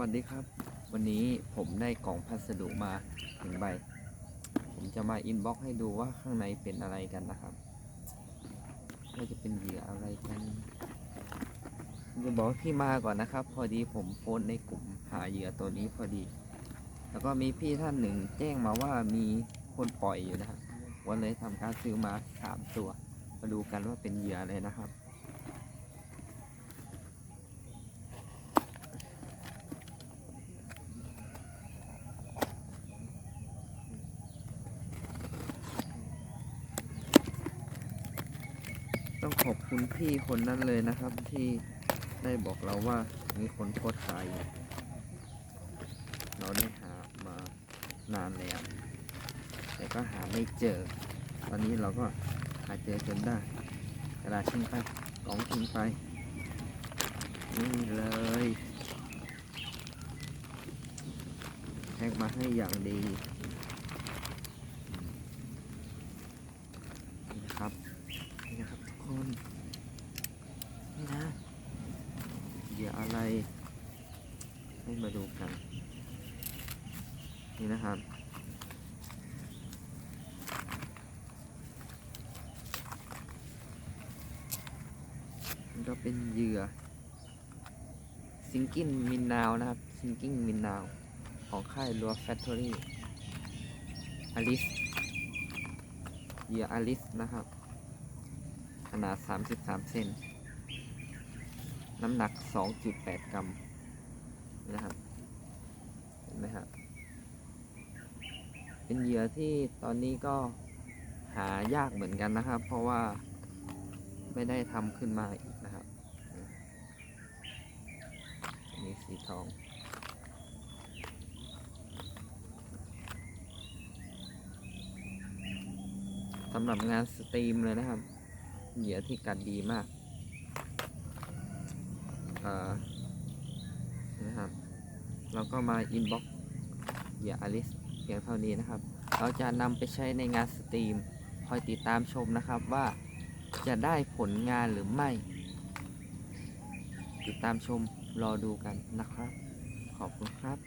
วัสดีครับ วันนี้ผมได้กล่องพัสดุมาหนึ่งใบ ผมจะมาอินบ็อกซ์ให้ดูว่าข้างในเป็นอะไรกันนะครับว่าจะเป็นเหยื่ออะไรกันจะบอกที่มาก่อนนะครับ พอดีผมโพสในกลุ่มหาเหยื่อตัวนี้พอดี แล้วก็มีพี่ท่านหนึ่งแจ้งมาว่ามีคนปล่อยอยู่นะครับวันเลยทำการซื้อมาสามตัว มาดูกันว่าเป็นเหยื่ออะไรนะครับ ขอบคุณพี่คนนั้นเลยนะครับที่ได้บอกเราว่ามีคนโพสต์ขายเราได้หามานานแล้ว แต่ก็หาไม่เจอ ตอนนี้เราก็หาเจอจนได้กระดาษทิ้งไปกล่องทิ้งไป นี่เลยแพ็กมาให้อย่างดีนี่นะครับ คนนี่นะเหยื่ออะไร ให้มาดูกัน นี่นะครับก็เป็นเหยื่อซิงกิ้งมินนาวนะครับซิงกิ้งมินนาวของค่ายรัวแฟคทอรี่อลิสเหยื่ออลิสนะครับ ขนาด 33 เซน น้ำหนัก 2.8 กรัมนะครับ เห็นไหมครับ เป็นเหยื่อที่ตอนนี้ก็หายากเหมือนกันนะครับ เพราะว่าไม่ได้ทำขึ้นมาอีกนะครับอันนี่สีทองสำหรับงานสตรีมเลยนะครับ เหยื่อที่กัดดีมากนะครับเราก็มาอินบ็อกเหยื่ออลิสเพียงเท่านี้นะครับ เราจะนำไปใช้ในงานสตรีม คอยติดตามชมนะครับว่าจะได้ผลงานหรือไม่ ติดตามชมรอดูกันนะครับ ขอบคุณครับ